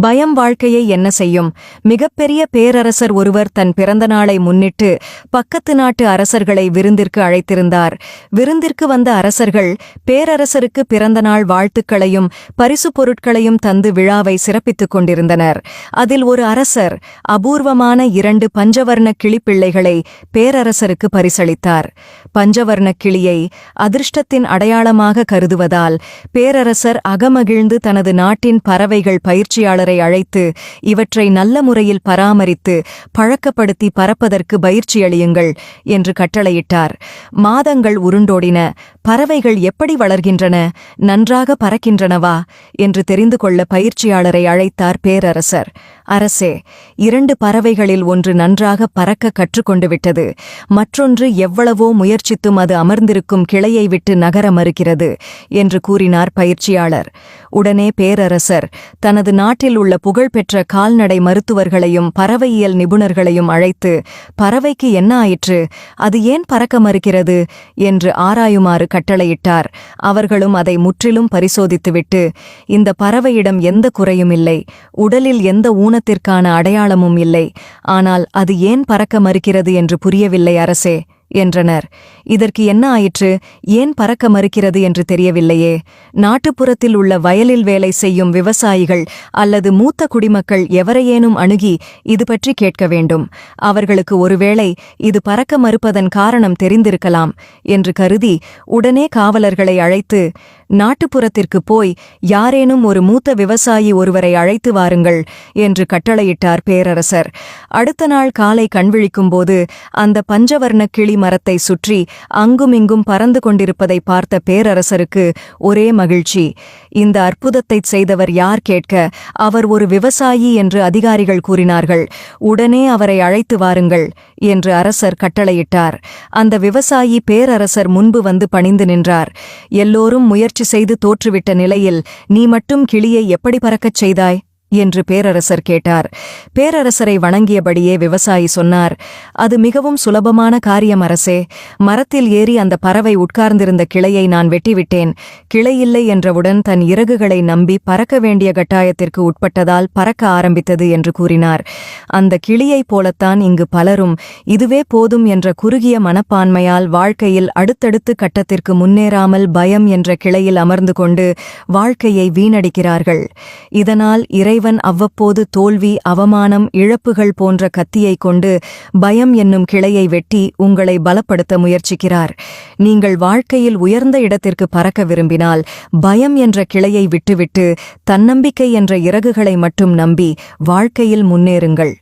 பயம் வாழ்க்கையை என்ன செய்யும்? மிகப்பெரிய பேரரசர் ஒருவர் தன் பிறந்த நாளை முன்னிட்டு பக்கத்து நாட்டு அரசர்களை விருந்திற்கு அழைத்திருந்தார். விருந்திற்கு வந்த அரசர்கள் பேரரசருக்கு பிறந்த நாள் வாழ்த்துக்களையும் பரிசு பொருட்களையும் தந்து விழாவை சிறப்பித்துக் கொண்டிருந்தனர். அதில் ஒரு அரசர் அபூர்வமான இரண்டு பஞ்சவர்ண கிளிப்பிள்ளைகளை பேரரசருக்கு பரிசளித்தார். பஞ்சவர்ண கிளியை அதிர்ஷ்டத்தின் அடையாளமாக கருதுவதால் பேரரசர் அகமகிழ்ந்து தனது நாட்டின் பறவைகள் பயிற்சியாளர் அழைத்து இவற்றை நல்ல முறையில் பராமரித்து பழக்கப்படுத்தி பறப்பதற்கு பயிற்சியளியுங்கள் என்று கட்டளையிட்டார். மாதங்கள் உருண்டோடின பறவைகள் எப்படி வளர்கின்றன நன்றாக பறக்கின்றனவா என்று தெரிந்து கொள்ள பயிற்சியாளரை அழைத்தார் பேரரசர். அரசே இரண்டு பறவைகளில் ஒன்று நன்றாக பறக்க கற்றுக்கொண்டு விட்டது மற்றொன்று எவ்வளவோ முயற்சித்தும் அது அமர்ந்திருக்கும் கிளையை விட்டு நகர மறுக்கிறது என்று கூறினார் பயிற்சியாளர். உடனே பேரரசர் தனது நாட்டில் உள்ள புகழ்பெற்ற கால்நடை மருத்துவர்களையும் பறவையியல் நிபுணர்களையும் அழைத்து பறவைக்கு என்ன ஆயிற்று? அது ஏன் பறக்க மறுக்கிறது? என்று ஆராயுமாறு கட்டளையிட்டார். அவர்களும் அதை முற்றிலும் பரிசோதித்துவிட்டு இந்த பறவையிடம் எந்த குறையும் இல்லை. உடலில் எந்த ஊனத்திற்கான அடையாளமும் இல்லை. ஆனால் அது ஏன் பறக்க மறுக்கிறது என்று புரியவில்லை அரசே. என்றனர். இதற்கு என்ன ஆயிற்று? ஏன் பறக்க மறுக்கிறது என்று தெரியவில்லையே. நாட்டுப்புறத்தில் உள்ள வயலில் வேலை செய்யும் விவசாயிகள் அல்லது மூத்த குடிமக்கள் எவரையேனும் அணுகி இது பற்றி கேட்க வேண்டும். அவர்களுக்கு ஒருவேளை இது பறக்க மறுப்பதன் காரணம் தெரிந்திருக்கலாம் என்று கருதி உடனே காவலர்களை அழைத்து நாட்டுப்புறத்திற்கு போய் யாரேனும் ஒரு மூத்த விவசாயி ஒருவரை அழைத்து வாருங்கள் என்று கட்டளையிட்டார் பேரரசர். அடுத்த நாள் காலை கண்விழிக்கும்போது அந்த பஞ்சவர்ண கிளி மரத்தை சுற்றி அங்குமிங்கும் பறந்து கொண்டிருப்பதை பார்த்த பேரரசருக்கு ஒரே மகிழ்ச்சி. இந்த அற்புதத்தைச் செய்தவர் யார் கேட்க அவர் ஒரு விவசாயி என்று அதிகாரிகள் கூறினார்கள். உடனே அவரை அழைத்து வாருங்கள் என்று அரசர் கட்டளையிட்டார். அந்த விவசாயி பேரரசர் முன்பு வந்து பணிந்து நின்றார். எல்லோரும் முயற்சி செய்து தோற்றுவிட்ட நிலையில் நீ மட்டும் கிளியை எப்படி பறக்கச் செய்தாய்? என்று பேரரசர் கேட்டார். பேரரசரை வணங்கியபடியே விவசாயி சொன்னார் அது மிகவும் சுலபமான காரியம் அரசே. மரத்தில் ஏறி அந்த பறவை உட்கார்ந்திருந்த கிளையை நான் வெட்டிவிட்டேன். கிளையில்லை என்றவுடன் தன் இறகுகளை நம்பி பறக்க வேண்டிய கட்டாயத்திற்கு உட்பட்டதால் பறக்க ஆரம்பித்தது என்று கூறினார். அந்த கிளியைப் போலத்தான் இங்கு பலரும் இதுவே போதும் என்ற குறுகிய மனப்பான்மையால் வாழ்க்கையில் அடுத்தடுத்து கட்டத்திற்கு முன்னேறாமல் பயம் என்ற கிளையில் அமர்ந்து கொண்டு வாழ்க்கையை வீணடிக்கிறார்கள். இதனால் இறைவன் அவ்வப்போது தோல்வி அவமானம் இழப்புகள் போன்ற கத்தியைக் கொண்டு பயம் என்னும் கிளையை வெட்டி உங்களை பலப்படுத்த முயற்சிக்கிறார். நீங்கள் வாழ்க்கையில் உயர்ந்த இடத்திற்கு பறக்க விரும்பினால் பயம் என்ற கிளையை விட்டுவிட்டு தன்னம்பிக்கை என்ற இறகுகளை மட்டும் நம்பி வாழ்க்கையில் முன்னேறுங்கள்.